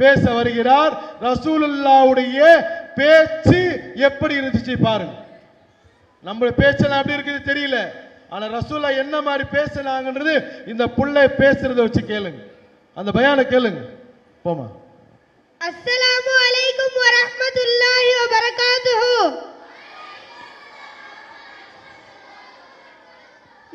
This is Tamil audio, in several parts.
பேச வருகிறார். ரசூலுல்லாவுடைய பேச்சு எப்படி இருந்துச்சு பாருங்க. நம்ம பேச்செல்லாம் அப்படி இருக்குது தெரியல. ஆனா ரசூல்லா என்ன மாதிரி பேசினாங்கன்றது இந்த புள்ளை பேசுறத வச்சு கேளுங்க. அந்த பயானை கேளுங்க. போமா அஸ்ஸலாமு அலைக்கும் வரஹ்மத்துல்லாஹி வபரகாத்துஹு.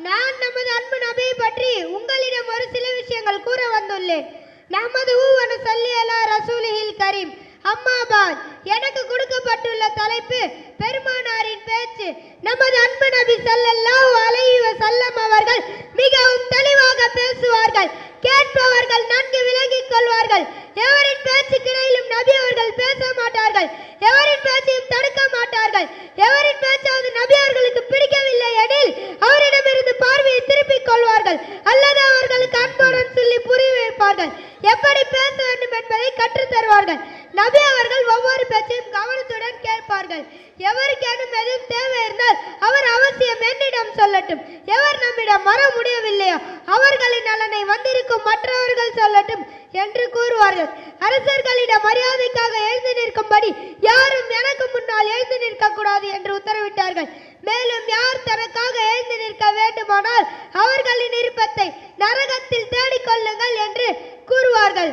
நான் நமது அன்பு நபியை பற்றி உங்களிடம் ஒரு சில விஷயங்கள் கூற வந்துள்ளேன். நமது ஊவன சல்லி அலா ரசூலிஹில் கரீம். அம்மாபாத் எனக்கு கொடுக்கப்பட்டுள்ள தலைப்பு பெருமானாரின் பேச்சு. நமது அன்பு நபி ஸல்லல்லாஹு அலைஹி வஸல்லம் அவர்கள் மிகவும் தெளிவாக பேசுவார்கள். கேட்பவர்கள் நன்கு விலகிக் கொள்வார்கள். எவரின் பேச்சுக்கிடையிலும் நபி அவர்கள் பேச மாட்டார்கள். எவரின் பேச்சையும் தடுக்க மாட்டார்கள். எவரின் பேச்சாவது நபி அவர்களுக்கு பிடிக்கவில்லை எனில் அவரிடமிருந்து பார்வையை திருப்பிக் கொள்வார்கள். அல்லது அவர்களுக்கு அன்புடன் சொல்லி புரிய வைப்பார்கள் எப்படி பேச வேண்டும் என்பதை கற்றுத் தருவார்கள் நபி அவர்கள் ஒவ்வொரு பேச்சையும் கவனத்துடன் கேட்பார்கள். எவருக்கேனும் எதுவும் தேவை இருந்தால் அவர் அவசியம் என்னிடம் சொல்லட்டும். எவர் நம்மிடம் வர முடியவில்லையோ அவர்களின் நலனை வந்திருக்கும் மற்றவர்கள் சொல்லட்டும் என்று கூறுவார்கள். அரசர்களிடம் மரியாதைக்காக எழுந்து நிற்கும்படி யாரும் எனக்கு முன்னால் எழுந்து நிற்க கூடாது என்று உத்தரவிட்டார்கள். மேலும் யார் தனக்காக எழுந்து நிற்க வேண்டுமானால் அவர்களின் விருப்பத்தை நரகத்தை தேடிக் கொள்ளுங்கள் என்று கூறுவார்கள்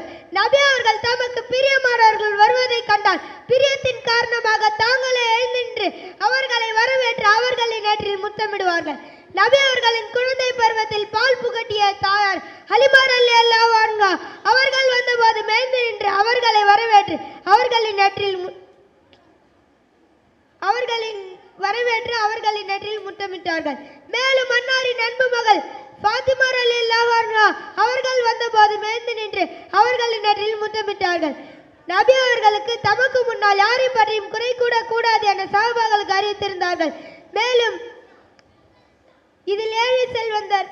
நபி அவர்கள் தமக்கு பிரியமானவர்கள் வருவதை கண்டால் பிரியத்தின் காரணமாக தாங்களே எழுந்தின்று அவர்களை வரவேற்று அவர்களை நேற்றில் முத்தமிடுவார்கள். நபி அவர்களின் குழந்தை பருவத்தில் பால் புகட்டிய தாயார் ஹலிமார் அல்லி அல்லாஹ் அவர்கள் வந்தபோது மேய்ந்து நின்று அவர்களை வரவேற்று அவர்களின் நேற்றில் அவர்களின் வரவேற்று அவர்களின் நெற்றில் முத்தமிட்டார்கள். மேலும் அன்னாரின் அன்பு மகள் பாத்திமா அவர்கள் மேய்ந்து நின்று அவர்களின் நெற்றில் முத்தமிட்டார்கள். நபி அவர்களுக்கு தமக்கு முன்னால் யாரை பற்றியும் குறை கூட கூடாது என சகபாக்களுக்கு அறிவித்திருந்தார்கள் மேலும் இதில் ஏழை செல்வந்தர்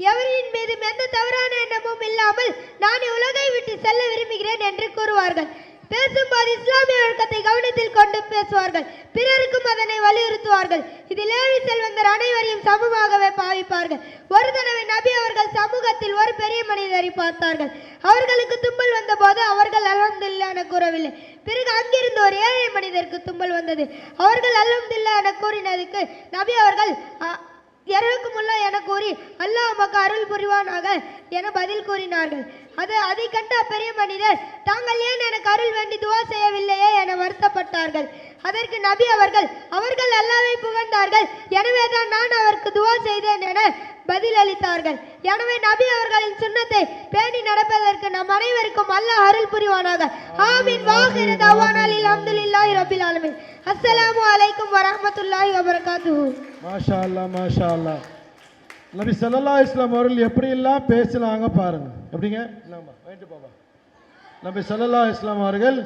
எவரின் மீதும் எந்த தவறான எண்ணமும் இல்லாமல் நான் உலகை விட்டு செல்ல விரும்புகிறேன் என்று கூறுவார்கள். பேசும்போது இஸ்லாமிய ஒழுக்கத்தை கவனத்தில் கொண்டு பேசுவார்கள். பிறருக்கும் அதனை வலியுறுத்துவார்கள். இதில் ஏழை செல்வந்தர் அனைவரையும் சமமாகவே பாவிப்பார்கள் ஒரு தடவை நபி அவர்கள் சமூகத்தில் ஒரு பெரிய மனிதரை பார்த்தார்கள். அவர்களுக்கு தும்பல் வந்தபோது அவர்கள் அல்ஹம்துலில்லாஹ் என கூறவில்லை. பிறகு அங்கிருந்து ஒரு ஏழை மனிதருக்கு தும்பல் வந்தது. அவர்கள் அல்ஹம்துலில்லாஹ் என கூறினதுக்கு நபி அவர்கள் "அ- என கூறி அல்லாஹ் உமக்கு அருள் புரிவானாக என பதில் கூறினார்கள். அது அதை கண்ட பெரிய மனிதர் தாங்கள் ஏன் எனக்கு அருள் வேண்டி துவா செய்யவில்லையே என வருத்தப்பட்டார்கள். அதற்கு நபி அவர்கள் அவர்கள் அல்லாவை புகழ்ந்தார்கள். எனவே தான் நான் அவருக்கு துவா செய்தேன் என பதில் அளித்தார்கள் எனவே நபி அவர்களின் சுண்ணத்தை பேணி நடப்பதற்கு நம் அனைவருக்கும் அல்லாஹ் அருள் புரிவானாக. ஆமீன். வாஹிர தவானாலில் அல்ஹம்துலில்லாஹி ரபில் ஆலமீன். அஸ்ஸலாமு அலைக்கும் வரஹ்மத்துல்லாஹி வபரகாத்துஹு. மாஷா அல்லா மாஷா அல்லா நபி ஸல்லல்லாஹு அலைஹி வஸல்லம் அவர்கள் எப்படியெல்லாம் பேசினாங்க பாருங்க. எப்படிங்க? இந்தாம்மா, நபி ஸல்லல்லாஹு இஸ்லாம் அவர்கள்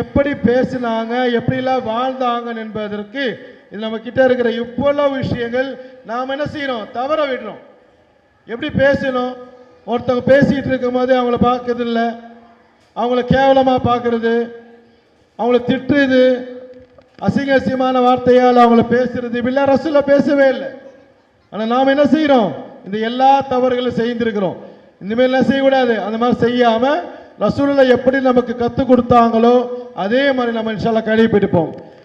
எப்படி பேசினாங்க எப்படிலாம் வாழ்ந்தாங்க என்பதற்கு இது நம்ம கிட்ட இருக்கிற இவ்வளவு விஷயங்கள் நாம் என்ன செய்யறோம் தவற விடுறோம். எப்படி பேசணும்? ஒருத்தவங்க பேசிட்டு இருக்கும் போது அவங்கள பார்க்கறது இல்லை. அவங்கள கேவலமாக பார்க்கறது. அவங்கள திட்டுறது. அசிங்க அசிங்கமான வார்த்தையால் அவங்கள பேசுறது. இப்படிலாம் ரசூல பேசவே இல்லை. ஆனால் நாம் என்ன செய்கிறோம் இந்த எல்லா தவறுகளும் செய்திருக்கிறோம். இந்த என்ன செய்யக்கூடாது. அந்த மாதிரி செய்யாமல் ரசூலில் எப்படி நமக்கு கற்றுக் கொடுத்தாங்களோ அதே மாதிரி நம்ம இன்ஷால்லா கடைபிடிப்போம்